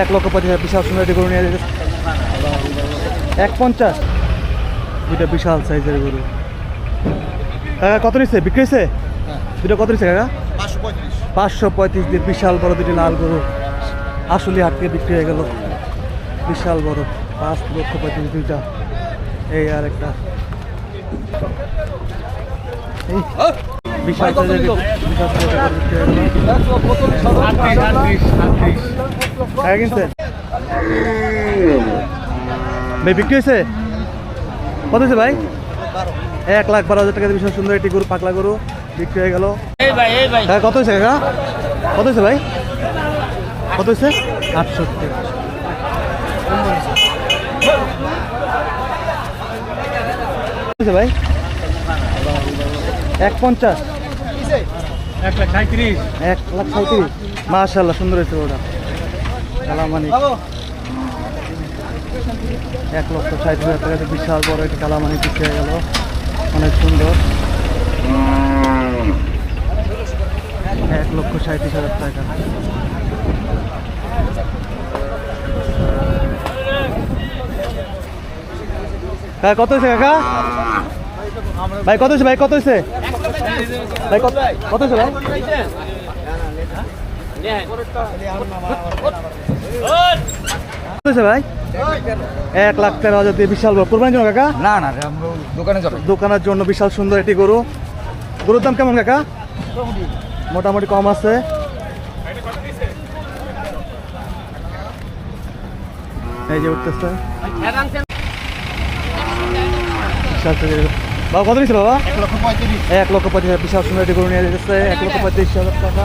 এক লক্ষ পঁচিশ হাজার বিশাল সুন্দর গরু নিয়ে যেতে এক পঞ্চাশ। দুইটা বিশাল সাইজের গরু। কাকা কত নিচ্ছে? বিক্রি হয়েছে? দুটো কত নিচ্ছে কাকা? পাঁচশো পঁয়ত্রিশ। দিয়ে বিশাল বড় দুটি লাল গরু। আসলে হাট থেকে বিক্রি হয়ে গেল। বিশাল বড়। পাঁচ লক্ষ পঁয়ত্রিশ দুইটা। এই আর একটা। বিশাল হয়ে ভাই বিক্রি হয়েছে? কত হয়েছে ভাই? এক লাখ বারো হাজার টাকা দিয়ে বিশাল সুন্দর একটি গরু পাকলা গরু বিক্রি হয়ে গেল। কাকা কত হয়েছে কাকা? কত হয়েছে ভাই? কত হয়েছে? আটষট্টি। ভাই? এক পঞ্চাশ। এক লাখ সাঁত্রিশ এক লাখ সাঁত্রিশ মাশাল্লাহ সুন্দর হয়েছে ওটা। কালামানি এক লক্ষ ষাট হাজার বিশাল বড় একটি কালামানি হয়ে গেল। অনেক সুন্দর। এক লক্ষ সাঁত্রিশ হাজার টাকা। কত হয়েছে কাকা? ভাই কত হয়েছে? ভাই কত হয়েছে? ভাই কত কত হয়েছে ভাই কত হয়েছে এক লাখ তেরো হাজার দিয়ে বিশাল বড়। কোরবানির জন্য কাকা? না না আমরা দোকানে যাব। দোকানের জন্য বিশাল সুন্দর একটি গরু। গরুর দাম কেমন কাকা? মোটামুটি কম আছে। এই যে উঠতেছে। বাবা, কত নিচ্ছে বাবা? এক লক্ষ পঁয়ত্রিশ। এক লক্ষ পঁয়ত্রিশ বিশাল সুন্দর একটি নিয়ে যেতেছে এক লক্ষ পঁয়ত্রিশ হাজার টাকা।